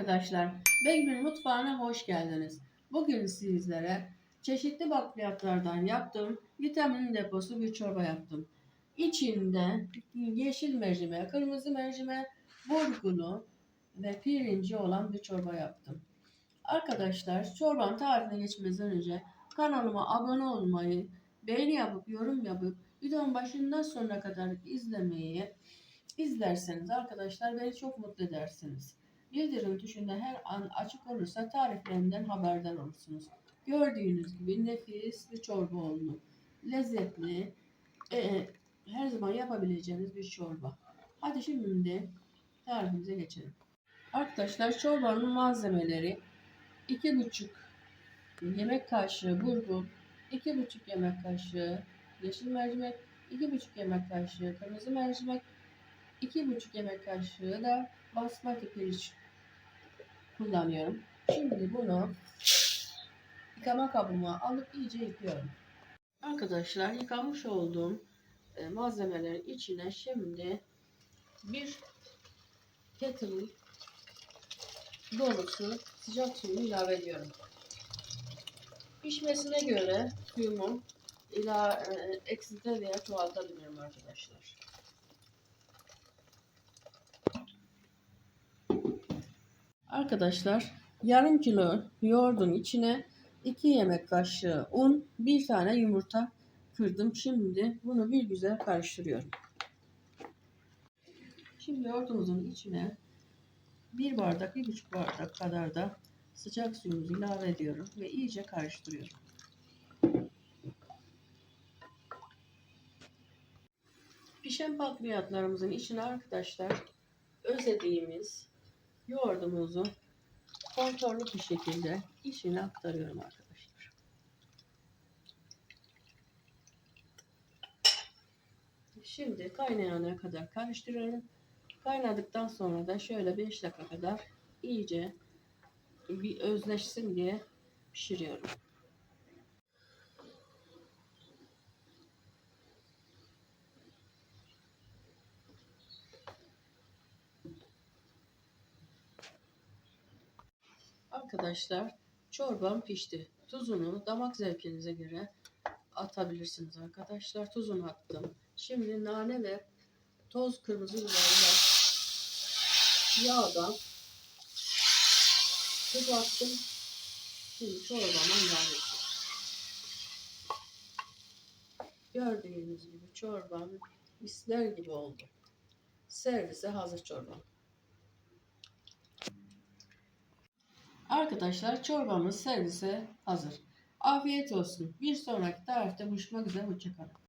arkadaşlar, Begüm'ün mutfağına hoş geldiniz. Bugün sizlere çeşitli bakliyatlardan yaptığım vitamin deposu bir çorba yaptım. İçinde yeşil mercimek, kırmızı mercimek, burgulu ve pirinci olan bir çorba yaptım. Arkadaşlar çorbanın tarifine geçmeden önce kanalıma abone olmayı, beğeni yapıp yorum yapıp videonun başından sonuna kadar izlemeyi izlerseniz arkadaşlar beni çok mutlu edersiniz. Bildirim tuşunda her an açık olursa tariflerimden haberdar olursunuz. Gördüğünüz gibi nefis bir çorba oldu. Lezzetli, e, her zaman yapabileceğiniz bir çorba. Hadi şimdi tarifimize geçelim. Arkadaşlar çorbanın malzemeleri 2,5 yemek kaşığı bulgur, 2,5 yemek kaşığı yeşil mercimek, 2,5 yemek kaşığı kırmızı mercimek, 2,5 yemek kaşığı da basmati pirinç kullanıyorum. Şimdi bunu yıkama kabıma alıp iyice yıkıyorum. Arkadaşlar yıkamış olduğum e, malzemelerin içine şimdi bir kettle dolusu sıcak suyunu ilave ediyorum. Pişmesine göre suyumu ila e, eksilte veya çoğaltabilirim arkadaşlar. Arkadaşlar yarım kilo yoğurdun içine 2 yemek kaşığı un, bir tane yumurta kırdım. Şimdi bunu bir güzel karıştırıyorum. Şimdi yoğurdumuzun içine bir bardak, bir buçuk bardak kadar da sıcak suyumuzu ilave ediyorum ve iyice karıştırıyorum. Pişen bakliyatlarımızın içine arkadaşlar özlediğimiz yoğurdumuzu kontrollü bir şekilde içine aktarıyorum arkadaşlar. Şimdi kaynayana kadar karıştırıyorum. Kaynadıktan sonra da şöyle 5 dakika kadar iyice bir özleşsin diye pişiriyorum. Arkadaşlar çorbam pişti. Tuzunu damak zevkinize göre atabilirsiniz arkadaşlar. Tuzunu attım. Şimdi nane ve toz kırmızı biberle yağdan tuz attım. Şimdi çorbama edeceğim. Gördüğünüz gibi çorbam misler gibi oldu. Servise hazır çorbam. Arkadaşlar çorbamız servise hazır. Afiyet olsun. Bir sonraki tarifte buluşmak üzere. Hoşçakalın.